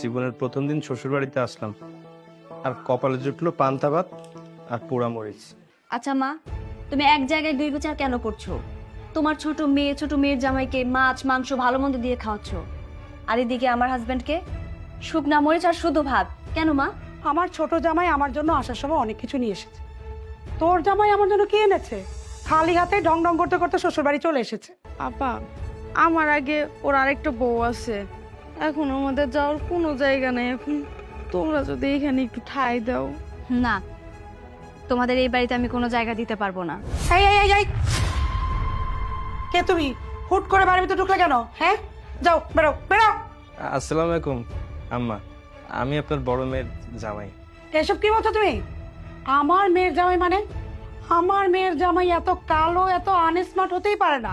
জীবনের প্রথম দিন শ্বশুর বাড়িতে আসলাম। আর কপালে জুটলো পান্তা ভাত আর পোড়া মরিচ আচ্ছা মা তুমি এক জায়গায় দুই বিচার কেন করছ? তোমার ছোট মেয়ে ছোট মেয়ের জামাইকে মাছ মাংস ভালো মন্দ দিয়ে খাওয়াচ্ছ। আর এদিকে আমার হাজবেন্ডকে? শুকনা মরিচ আর শুধু ভাত। কেন মা? আমার ছোট জামাই আমার জন্য আসার সময় অনেক কিছু নিয়ে এসেছে। তোর জামাই আমার জন্য কি এনেছে? খালি হাতে ডং ডং করতে করতে শ্বশুর বাড়ি চলে এসেছে। আপা আমার আগে ওর আরেকটা বউ আছে। এখন আমাদের যাওয়ার কোনো জায়গা নেই এখন। তোমরা যদি এখানে একটু ঠাই দাও। না তোমাদের এই বাড়িতে আমি কোনো জায়গা দিতে পারব না। এই এই এই এই! কে তুমি? হুট করে বাড়ির ভিতরে ঢুকলে কেন? হ্যাঁ? যাও বেরো বেরো! আসসালামু আলাইকুম আম্মা। আমি আপনার বড় মেয়ের জামাই। এসব কি বলছো তুমি? আমার মেয়ের জামাই মানে? আমার মেয়ের জামাই এত কালো এত আনস্মার্ট হতেই পারে না।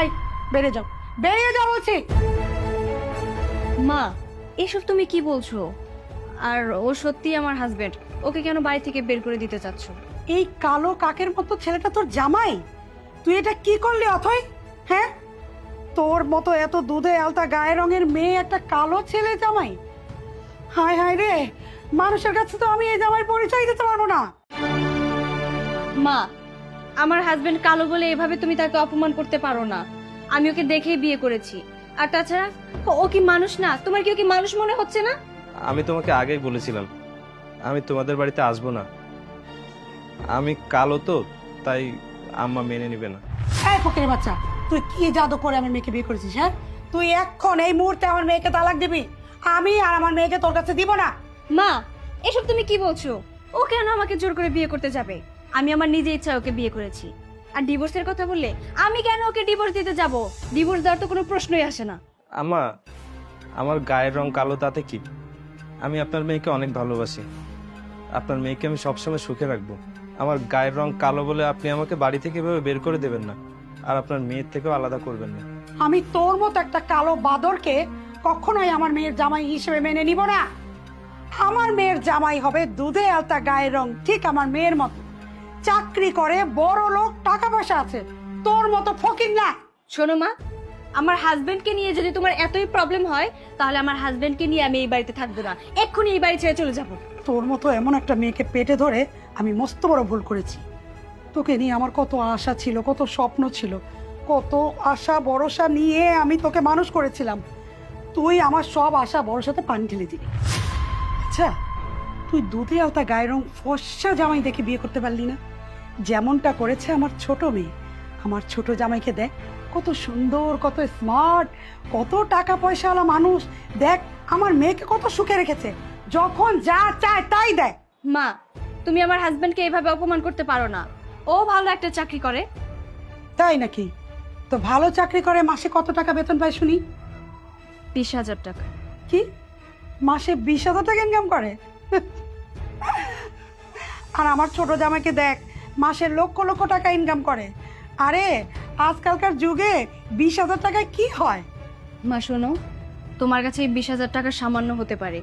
এই বেরিয়ে যাও। বেরিয়ে যাও বলছি! মা এসব তুমি কি বলছো? আর ও সত্যি আমার হাজবেন্ড ওকে কেন বাড়ি থেকে বের করে দিতে চাচ্ছ? এই কালো কাকের মতো ছেলেটা তোর জামাই? তুই এটা কি করলি অথই? হ্যাঁ? তোর মতো এত দুধে আলতা গায়ে রঙের মেয়ে একটা কালো ছেলে জামাই? হায় হায় রে মানুষের কাছে তো আমি এই জামাই পরিচয় দিতে পারব না। মা আমার হাজবেন্ড কালো বলে এভাবে তুমি তাকে অপমান করতে পারো না। আমি ওকে দেখেই বিয়ে করেছি। আর তাছাড়া ও- কি মানুষ না? তোমার কি ও কি মানুষ মনে হচ্ছে না? আমি তোমাকে আগেই বলেছিলাম আমি তোমাদের বাড়িতে আসব না। আমি কালো তো তাই আম্মা মেনে নেবে না। এই ফকির বাচ্চা তুই কি জাদু করে আমার মেয়েকে বিয়ে করেছিস হ্যাঁ? তুই এখন এই মুহূর্তে আমার মেয়েকে তালাক দিবি। আমি আর আমার মেয়েকে তোর কাছে দিব না। মা এসব তুমি কি বলছো? ও কেন আমাকে জোর করে বিয়ে করতে যাবে? আমি আমার নিজে ইচ্ছা ওকে বিয়ে করেছি। আর ডিভোর্সের কথা বললে আমি কেন ওকে ডিভোর্স দিতে যাব? ডিভোর্স দেওয়ার তো কোনো প্রশ্নই আসে না। আম্মা আমার গায়ের রং কালো তাতে কি? আমি আপনার মেয়েকে অনেক ভালোবাসি। আপনার মেয়েকে আমি সবসময় সুখে রাখব। আমার গায়ের রং কালো বলে আপনি আমাকে বাড়ি থেকে এভাবে বের করে দেবেন না। আর আপনার মেয়ের থেকেও আলাদা করবেন না। আমি তোর মতো একটা কালো বাদরকে কখনোই আমার মেয়ের জামাই হিসেবে মেনে নিব না। আমার মেয়ের জামাই হবে দুধে আলতা গায়ের রং ঠিক আমার মেয়ের মতো। চাকরি করে বড় লোক টাকা পয়সা আছে। তোর মতো ফকির না। শোনো মা আমার হাজবেন্ডকে নিয়ে যদি তোমার এতই প্রবলেম হয় তাহলে আমার হাজবেন্ডকে নিয়ে আমি এই বাড়িতে থাকব না। এক্ষুনি এই বাড়ি ছেড়ে চলে যাব। তোর মতো এমন একটা মেয়েকে পেটে ধরে আমি মস্ত বড় ভুল করেছি। তোকে নিয়ে আমার কত আশা ছিল কত স্বপ্ন ছিল কত আশা ভরসা নিয়ে আমি তোকে মানুষ করেছিলাম। তুই আমার সব আশা ভরসাতে পানি ঢেলে দিবি আচ্ছা তুই দুধে আওতা গায়ের রং ফর্সা জামাই দেখে বিয়ে করতে পারলি না? যেমনটা করেছে আমার ছোট মেয়ে। আমার ছোট জামাইকে দেখ কত সুন্দর কত স্মার্ট কত টাকা পয়সাওয়ালা মানুষ। দেখ আমার মেয়েকে কত সুখে রেখেছে। যখন যা চায় তাই দেয়। মা তুমি আমার হাজবেন্ডকে এইভাবে অপমান করতে পারো না। ও ভালো একটা চাকরি করে। তাই নাকি? তো ভালো চাকরি করে মাসে কত টাকা বেতন পায় শুনি? বিশ হাজার টাকা। কি? মাসে বিশ হাজার টাকা ইনকাম করে? আর আমার ছোট জামাইকে দেখ মাসে লক্ষ লক্ষ টাকা ইনকাম করে। আরে আজকালকার যুগে বিশ হাজার টাকায় কি হয়? মা শোনো তোমার কাছে এই বিশ হাজার টাকা সামান্য হতে পারে।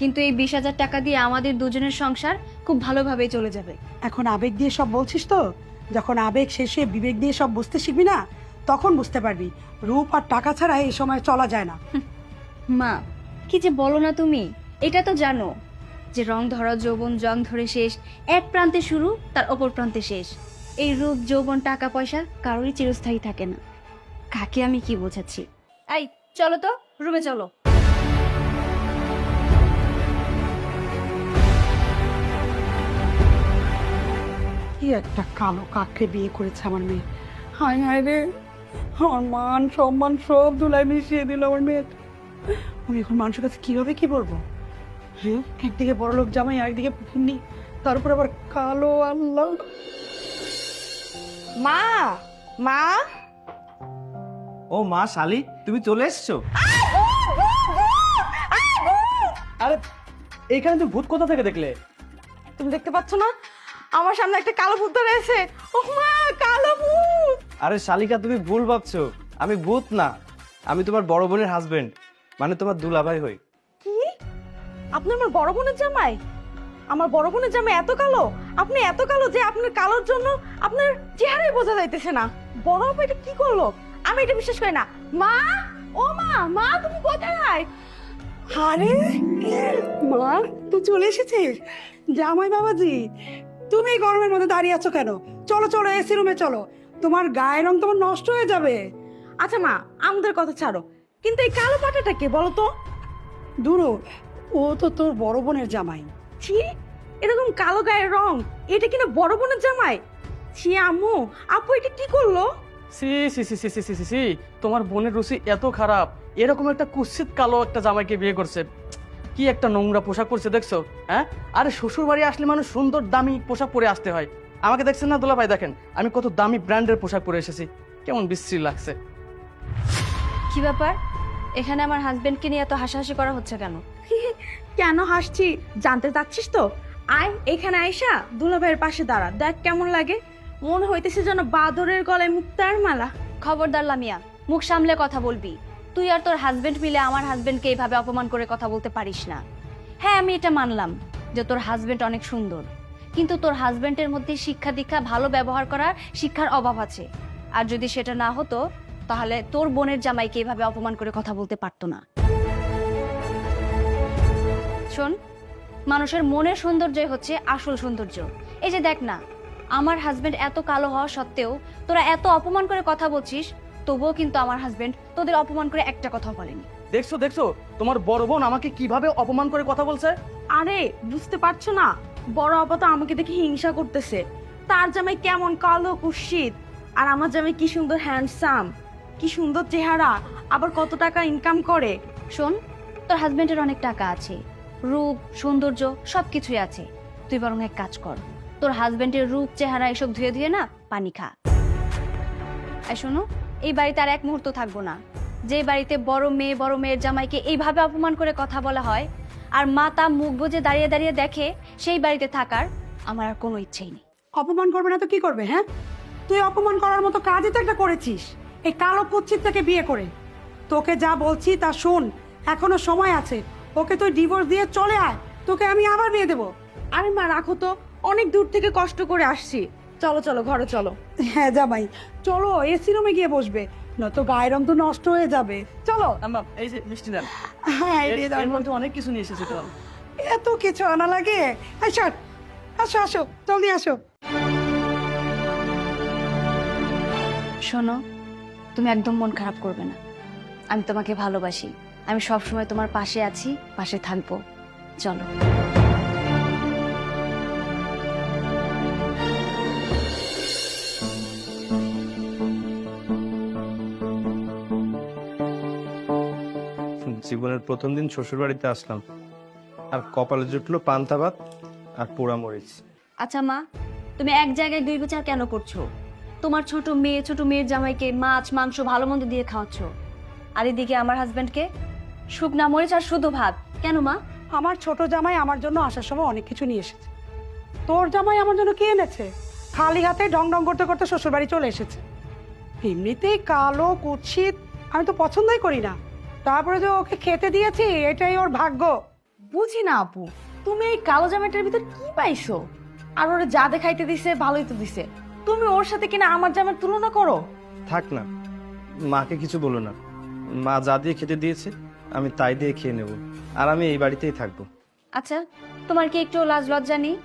কিন্তু এই বিশ হাজার টাকা দিয়ে আমাদের দুজনের সংসার খুব ভালোভাবেই চলে যাবে। এখন আবেগ দিয়ে সব বলছিস তো? যখন আবেগ শেষে বিবেক দিয়ে সব বুঝতে শিখবি না তখন বুঝতে পারবি রূপ আর টাকা ছাড়া এই সময় চলা যায় না। মা কি যে বলো না তুমি এটা তো জানো। যে রং ধরা যৌবন জং ধরে শেষ, এক প্রান্তে শুরু, তার অপর প্রান্তে শেষ। এই রূপ, যৌবন, টাকা, পয়সা কারোরই চিরস্থায়ী থাকে না। কাকে আমি কি বোঝাচ্ছি? এই, চলো তো, রুমে চলো। কি একটা কালো কাককে বিয়ে করেছে আমার মেয়ে। হায় হায় রে, আমার মান, সম্মান সব ধুলাই মিশিয়ে দিল আমার মেয়ে আমি এখন মানুষের কাছে কীভাবে কি বলব? হ্যাঁ একদিকে বড় লোক জামাই একদিকে ফিন্নি। তার উপর আবার কালো আল্লাহ। মা! মা! ও মা শালি তুমি চলে এসছো? আরে এখানে তুমি ভূত কোথা থেকে দেখলে? তুমি দেখতে পাচ্ছ না? আমার সামনে একটা কালো ভূত রয়েছে ও মা কালো ভূত! আরে শালিকা তুমি ভুল ভাবছ। আমি ভূত না। আমি তোমার বড় বোনের হাজবেন্ড মানে তোমার দুলাভাই হই। আপনি আমার বড় বোনের জামাই? আমার বড় বোনের জামাই এত কালো? আপনি এত কালো যে আপনার কালোর জন্য আপনার চেহারাই বোঝা যাইতেছে না। বড় আপা এটা কি করল? আমি এটা বিশ্বাস করি না। মা? ও মা মা, তুমি কোথায়? আরে, মা, তুই চলে এসেছিস? জামাই বাবাজি, তুমি গরমের মধ্যে দাঁড়িয়ে আছো কেন? চলো চলো এসি রুমে চলো। তোমার গায়ের রং তোমার নষ্ট হয়ে যাবে। আচ্ছা মা, আমাদের কথা ছাড়ো। কিন্তু এই কালো পাটাটা কে বলো তো? দূরো ও তো তোর বড় বোনের জামাই। ছি এরকম কালো গায়ের রং এটা কিনা বড় বোনের জামাই? ছি আম্মু আপু এটা কি করল? সি সি সি সি সি সি সি সি তোমার বোনের রুচি এত খারাপ এরকম একটা কুৎসিত কালো একটা জামাইকে বিয়ে করছে। কি একটা নোংরা পোশাক পরছে দেখছ? হ্যাঁ? আরে শ্বশুর বাড়ি আসলে মানুষ সুন্দর দামি পোশাক পরে আসতে হয়। আমাকে দেখছেন না দোলা ভাই দেখেন আমি কত দামি ব্র্যান্ডের পোশাক পরে এসেছি। কেমন বিশ্রী লাগছে। কি ব্যাপার? এখানে আমার হাজবেন্ডকে নিয়ে এত হাসাহাসি করা হচ্ছে কেন? কেন হাসছি? জানতে চাচ্ছিস তো? আয়, এখানে আয়সা দুলাভাইয়ের পাশে দাঁড়া। দেখ কেমন লাগে। মনে হইতেছে যেন বাদরের গলায় মুক্তার মালা। খবরদার লামিয়া, মুখ সামলে কথা বলবি। তুই আর তোর হাজবেন্ড মিলে আমার হাজবেন্ডকে এইভাবে অপমান করে কথা বলতে পারিস না। হ্যাঁ আমি এটা মানলাম যে তোর হাজবেন্ড অনেক সুন্দর। কিন্তু তোর হাজবেন্ডের মধ্যে শিক্ষা দীক্ষা ভালো ব্যবহার করার শিক্ষার অভাব আছে। আর যদি সেটা না হতো, তাহলে তোর বোনের জামাইকে এইভাবে অপমান করে কথা বলতে পারতো না। শোন মানুষের মনের সৌন্দর্যই হচ্ছে আসল সৌন্দর্য। এই যে দেখ না আমার হাজবেন্ড এত কালো হওয়া সত্ত্বেও তোরা এত অপমান করে কথা বলছিস তবুও কিন্তু আমার হাজবেন্ড তোদের অপমান করে একটা কথা বলেনি। দেখছ দেখছ তোমার বড় বোন আমাকে কীভাবে অপমান করে কথা বলছে? আরে বুঝতে পারছ না বড় আপা তো আমাকে দেখে হিংসা করতেছে। তার জামাই কেমন কালো কুৎসিত আর আমার জামাই কি সুন্দর হ্যান্ডসাম কি সুন্দর চেহারা আবার কত টাকা ইনকাম করে। শোন তোর হাজবেন্ডের অনেক টাকা আছে। রূপ, সৌন্দর্য সব কিছুই আছে। তুই বরং এক কাজ কর। তোর হাজবেন্ডের রূপ, চেহারা এসব ধুয়ে ধুয়ে না, পানি খা। এই শোনো, এই বাড়িতে আর এক মুহূর্ত থাকব না। যে বাড়িতে বড় মেয়ে, বড় মেয়ের জামাইকে এইভাবে অপমান করে কথা বলা হয়, আর মা তা মুখ বুজে দাঁড়িয়ে দাঁড়িয়ে দেখে সেই বাড়িতে থাকার আমার আর কোনো ইচ্ছেই নেই। অপমান করবে না তো কি করবে হ্যাঁ? তুই অপমান করার মতো কাজই তো একটা করেছিস, এই কালো কুচ্ছিত থেকে বিয়ে করে। তোকে যা বলছি তা শোন, এখনও সময় আছে। ওকে তুই ডিভোর্স দিয়ে চলে আয়। তোকে আমি আবার বিয়ে দেবো। আরে মা রাখো তো। অনেক দূর থেকে কষ্ট করে আসছি। চলো চলো ঘরে চলো। হ্যাঁ জামাই। চলো এসি রুমে গিয়ে বসবে। নয়তো গায়ের রং তো নষ্ট হয়ে যাবে। চলো। আম্মা এই যে মিষ্টি দেন হ্যাঁ এই এর- দিয়ে দাও। এর মধ্যে অনেক কিছু নিয়ে এসেছি তো। এত কিছু আনা লাগে। আসো আসো আসো। জলদি আসো। শোনো তুমি একদম মন খারাপ করবে না। আমি তোমাকে ভালোবাসি। আমি সব সময় তোমার পাশে আছি পাশে থাকব। চলো। জীবনের প্রথম দিন শ্বশুর বাড়িতে আসলাম। আর কপালে জুটলো পান্তা ভাত আর পোড়া মরিচ। আচ্ছা মা তুমি এক জায়গায় দুই বিচার কেন করছ? তোমার ছোট মেয়ে ছোট মেয়ের জামাইকে মাছ মাংস ভালো মন্দ দিয়ে খাওয়াচ্ছ। আর এদিকে আমার হাজবেন্ডকে শুকনা মরিচ আর শুধু ভাত। কেন মা? আমার ছোট জামাই আমার জন্য আসার সময় অনেক কিছু নিয়ে এসেছে। তোর জামাই আমার জন্য কি এনেছে? খালি হাতে ডং ডং করতে করতে শ্বশুর বাড়ি চলে এসেছে। এমনিতেই কালো কুৎসিত আমি তো পছন্দই করি না। তারপরে যে ওকে খেতে দিয়েছি এটাই ওর ভাগ্য। বুঝি না আপু তুমি এই কালো জামাইটার ভিতর কি পাইছো? আর ওরা যা দেখাইতে দিছে ভালোই তো দিছে। তুমি ওর সাথে কিনা আমার জামার তুলনা করো? থাক না মাকে কিছু বলো না। মা যা দিয়ে খেতে দিয়েছে আমি তাই দিয়ে খেয়ে নেব। আর আমি এই বাড়িতেই থাকব। আচ্ছা তোমার কি একটু লাজ লজ্জা নেই?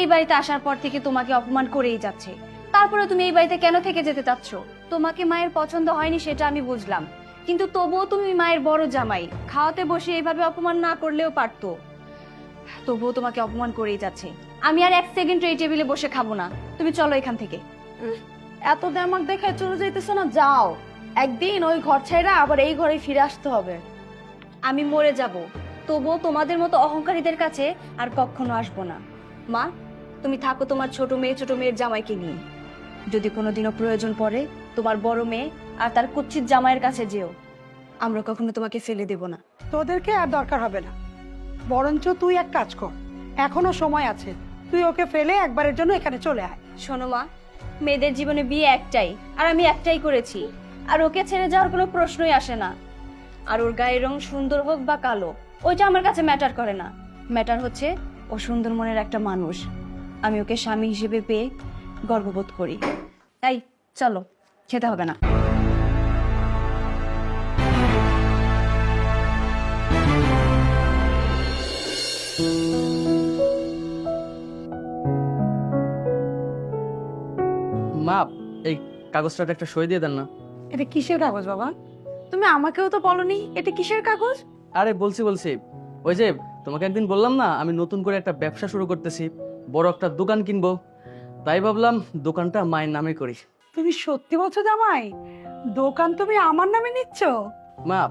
এই বাড়িতে আসার পর থেকে তোমাকে অপমান করেই যাচ্ছে। তারপরে তুমি এই বাড়িতে কেন থেকে যেতে চাচ্ছ? তোমাকে মায়ের পছন্দ হয়নি সেটা আমি বুঝলাম। কিন্তু তবুও তুমি মায়ের বড় জামাই। খাওয়াতে বসে এইভাবে অপমান না করলেও পারতো। তবুও তোমাকে অপমান করেই যাচ্ছে। আমি আর এক সেকেন্ড এই টেবিলে বসে খাব না। তুমি চলো এখান থেকে। এত দেমাক দেখায় চলে যাইতেছো না যাও। একদিন ওই ঘর ছাইরা আবার এই ঘরে ফিরে আসতে হবে। আমি মরে যাব। তবুও তোমাদের মতো অহংকারীদের কাছে আর কখনো আসব না। মা তুমি থাকো তোমার ছোট মেয়ে ছোট মেয়ের জামাইকে নিয়ে। যদি কোনোদিনও প্রয়োজন পড়ে তোমার বড় মেয়ে আর তার কুচ্ছিত জামাইয়ের কাছে যেও। আমরা কখনো তোমাকে ফেলে দেব না। তোদেরকে আর দরকার হবে না। বরঞ্চ তুই এক কাজ কর। এখনও সময় আছে। তুই ওকে ফেলে একবারের জন্য এখানে চলে আয়। শোনো মা মেয়েদের জীবনে বিয়ে একটাই আর আমি একটাই করেছি। আর ওকে ছেড়ে যাওয়ার কোনো প্রশ্নই আসে না। আর ওর গায়ের রং সুন্দর হোক বা কালো ওইটা আমার কাছে ম্যাটার করে না। ম্যাটার হচ্ছে ও সুন্দর মনের একটা মানুষ। আমি ওকে স্বামী হিসেবে পেয়ে গর্ববোধ করি। তাই চলো খেতে হবে না। মা এই কাগজটা একটা সই দিয়ে দেন না। এটা কিসের কাগজ বাবা? তুমি আমাকেও তো বলনি এটা কিসের কাগজ? আরে বলছি বলছি। ওই যে তোমাকে একদিন বললাম না আমি নতুন করে একটা ব্যবসা শুরু করতেছি বড় একটা দোকান কিনবো। তাই ভাবলাম দোকানটা মায়ের নামে করি। তুমি সত্যি বলছো জামাই? দোকান তুমি আমার নামে নিচ্ছ? মা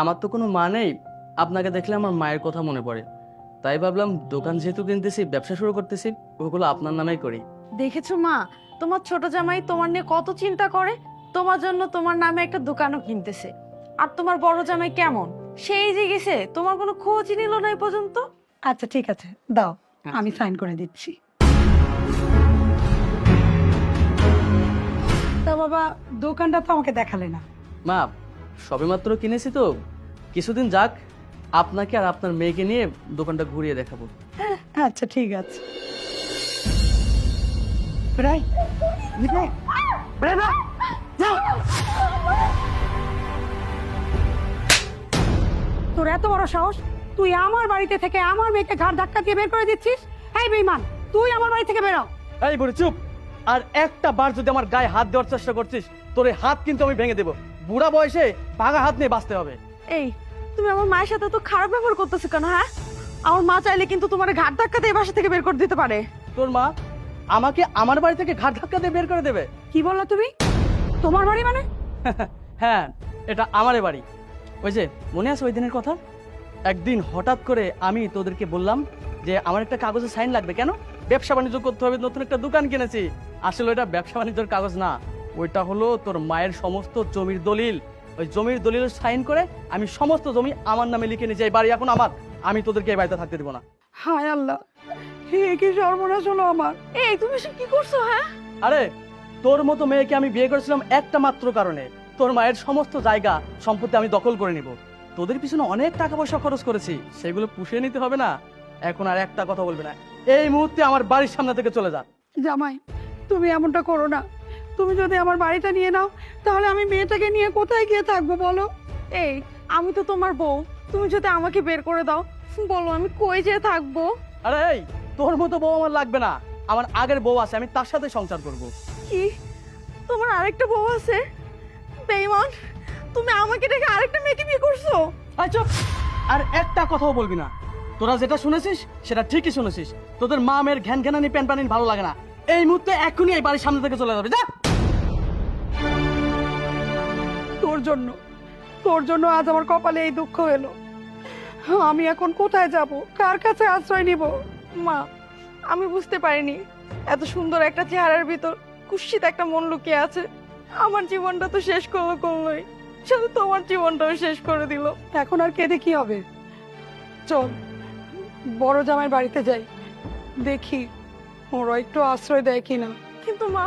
আমার তো কোনো মা নেই আপনাকে দেখলে আমার মায়ের কথা মনে পড়ে। তাই ভাবলাম দোকান যেহেতু কিনতেছি ব্যবসা শুরু করতেছি ওগুলো আপনার নামেই করি। দেখেছ মা তোমার ছোট জামাই তোমার নিয়ে কত চিন্তা করে? তোমার জন্য তোমার নামে একটা দোকানও কিনতেছে। আর তোমার বড় জামাই কেমন? সেই যে গেছে তোমার কোনো খোঁজই নিল না এই পর্যন্ত? আচ্ছা ঠিক আছে দাও আমি সাইন করে দিচ্ছি। তা বাবা দোকানটা তো আমাকে দেখালে না। মা সবেমাত্র কিনেছি তো। কিছুদিন যাক আপনাকে আর আপনার মেয়েকে নিয়ে দোকানটা ঘুরিয়ে দেখাবো। আচ্ছা ঠিক আছে। না, যাও। তোর এত বড় সাহস? তুই আমার বাড়িতে থেকে আমার মেয়েকে ঘাড় ধাক্কা দিয়ে বের করে দিচ্ছিস? এই বেইমান তুই আমার বাড়ি থেকে বেরো। এই চুপ! আর একটা বার যদি আমার গায়ে হাত দেওয়ার চেষ্টা করছিস তোর এই হাত কিন্তু আমি ভেঙে দেবো। বুড়া বয়সে ভাঙা হাত নিয়ে বাঁচতে হবে। এই তুমি আমার মায়ের সাথে তো খারাপ ব্যবহার করতেছো কেন হ্যাঁ? আমার মা চাইলে কিন্তু তোমার ঘাট ধাক্কাতে এই বাসা থেকে বের করে দিতে পারে। তোর মা আমাকে আমার বাড়ি থেকে ঘাট ধাক্কা দিয়ে বের করে দেবে। কি বললা তুমি? তোমার বাড়ি মানে? হ্যাঁ এটা আমারে বাড়ি। ওই যে মনে আছে ওই দিনের কথা? একদিন হঠাৎ করে আমি তোদেরকে বললাম যে আমার একটা কাগজে সাইন লাগবে কেন? ব্যবসা বাণিজ্য করতে হবে নতুন একটা দোকান কিনেছি। আসলে ওটা ব্যবসা বাণিজ্যের কাগজ না। ওইটা হলো তোর মায়ের সমস্ত জমির দলিল। ওই জমির দলিলের সাইন করে আমি সমস্ত জমি আমার নামে লিখে নিয়েছি এই বাড়ি এখন আমার। আমি তোদেরকে এই বাড়িতে থাকতে দেবো না। হায় আল্লাহ হে কি সর্বনাশ হলো আমার? এই তুমি এসব কি করছ হ্যাঁ? আরে তোর মতো মেয়েকে আমি বিয়ে করেছিলাম একটা মাত্র কারণে। তোর মায়ের সমস্ত জায়গা সম্পত্তি আমি দখল করে নিব। তোদের পিছনে অনেক টাকা পয়সা খরচ করেছি সেগুলো পুষিয়ে নিতে হবে না। এখন আর একটা কথা বলবে না। এই মুহূর্তে আমার বাড়ির সামনে থেকে চলে যা। জামাই তুমি এমনটা করো না। তুমি যদি আমার বাড়িটা নিয়ে নাও তাহলে আমি মেয়েটাকে নিয়ে কোথায় গিয়ে থাকব বলো? এই আমি তো তোমার বউ। তুমি যদি আমাকে বের করে দাও বলো আমি কই যেয়ে থাকব? আরে এই তোর মতো বউ আমার লাগবে না। আমার আগের বউ আছে আমি তার সাথে সংসার করব। কি? তোমার আরেকটা বউ আছে। বেইমান তুমি আমাকে রেখে আরেকটা মেয়েকে বিয়ে করছ। আই চুপ! আর একটা কথাও বলবি না। তোরা যেটা শুনেছিস সেটা ঠিকই শুনেছিস। তোদের মা মেয়ের ঘ্যান ঘ্যানানি প্যান প্যানিন ভালো লাগে না। এই মুহূর্তে এখনই এই বাড়ির সামনে থেকে চলে যাবে যা! তোর জন্য তোর জন্য আজ আমার কপালে এই দুঃখ এলো। আমি এখন কোথায় যাব? কার কাছে আশ্রয় নিব? মা আমি বুঝতে পারিনি। এত সুন্দর একটা চেহারার ভিতর কুৎসিত একটা মন লুকিয়ে আছে। আমার জীবনটা তো শেষ করল করলোই। শুধু তোমার জীবনটাও শেষ করে দিল। এখন আর কেঁদে কি হবে? চল বড় জামাই বাড়িতে যাই। দেখি ওরা একটু আশ্রয় দেয় কিনা। কিন্তু মা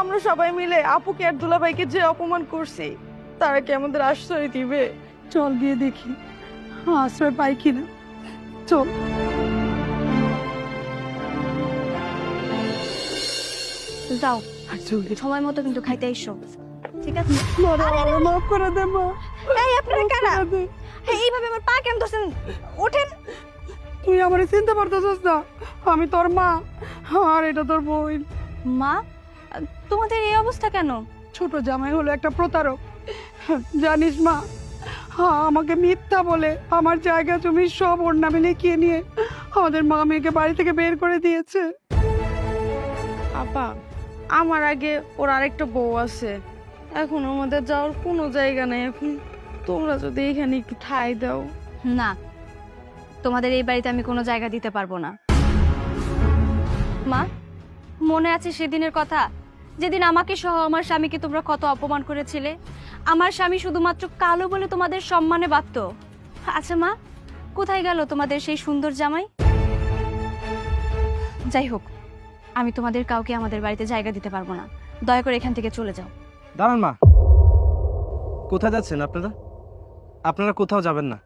আমরা সবাই মিলে আপুকে আর দুলাভাইকে যে অপমান করছি তারা কি আমাদের আশ্রয় দিবে? চল গিয়ে দেখি আশ্রয় পাই কিনা। চল। যাও। জলদি সময় মতো কিন্তু খাইতে এসো। ঠিক আছে? মাফ করে দে মা। এই আপনারা কারা? এইভাবে আমার পা কেন ধরছেন? ওঠেন। তুই আমার চিনতে পারতেছিস না। আমি তোর মা। আর এটা তোর বোন মা? তোমাদের এই অবস্থা কেন? ছোট জামাই হলো একটা প্রতারক। জানিস মা? আমাকে মিথ্যা বলে আমার জায়গা জমি সব ওর নামে লিখিয়ে নিয়ে আমাদের মা মেয়েকে বাড়ি থেকে বের করে দিয়েছে। আপা আমার আগে ওর আরেকটা বউ আছে। এখন আমাদের যাওয়ার কোনো জায়গা নেই এখন। তোমরা যদি এখানে একটু ঠাই দাও। না, তোমাদের এই বাড়িতে আমি কোনো জায়গা দিতে পারব না। মা, মনে আছে সেদিনের কথা? যেদিন আমাকে সহ আমার স্বামীকে তোমরা কত অপমান করেছিলে? আমার স্বামী শুধুমাত্র কালো বলে তোমাদের সম্মানে বাধ্য। আচ্ছা মা, কোথায় গেল তোমাদের সেই সুন্দর জামাই? যাই হোক আমি তোমাদের কাউকে আমাদের বাড়িতে জায়গা দিতে পারব না। দয়া করে এখান থেকে চলে যাও। দাঁড়ান মা। কোথায় যাচ্ছেন আপনারা? আপনারা কোথাও যাবেন না।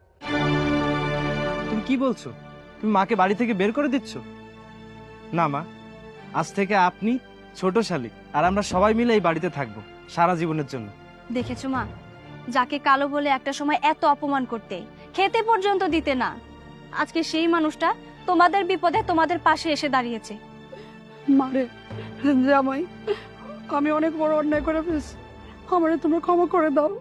তুমি কি বলছো? তুমি মাকে বাড়ি থেকে বের করে দিচ্ছ? না মা আজ থেকে আপনি ছোট শালী আর আমরা সবাই মিলে এই বাড়িতে থাকব সারা জীবনের জন্য। দেখেছ মা? যাকে কালো বলে একটা সময় এত অপমান করতে খেতে পর্যন্ত দিতে না। আজকে সেই মানুষটা তোমাদের বিপদে তোমাদের পাশে এসে দাঁড়িয়েছে। মারে জামাই আমি অনেক বড় অন্যায় করে ফেলছি। আমারে তোমরা ক্ষমা করে দাও।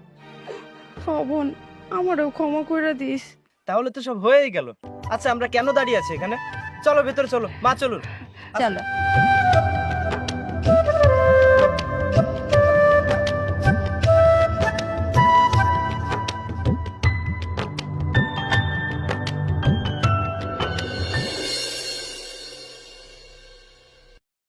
বোন আমারও ক্ষমা করে দিস। তাহলে তো সব হয়েই গেল। আচ্ছা আমরা কেন দাঁড়িয়ে আছি এখানে? চলো ভেতরে চলো। মা চলুন। চলো।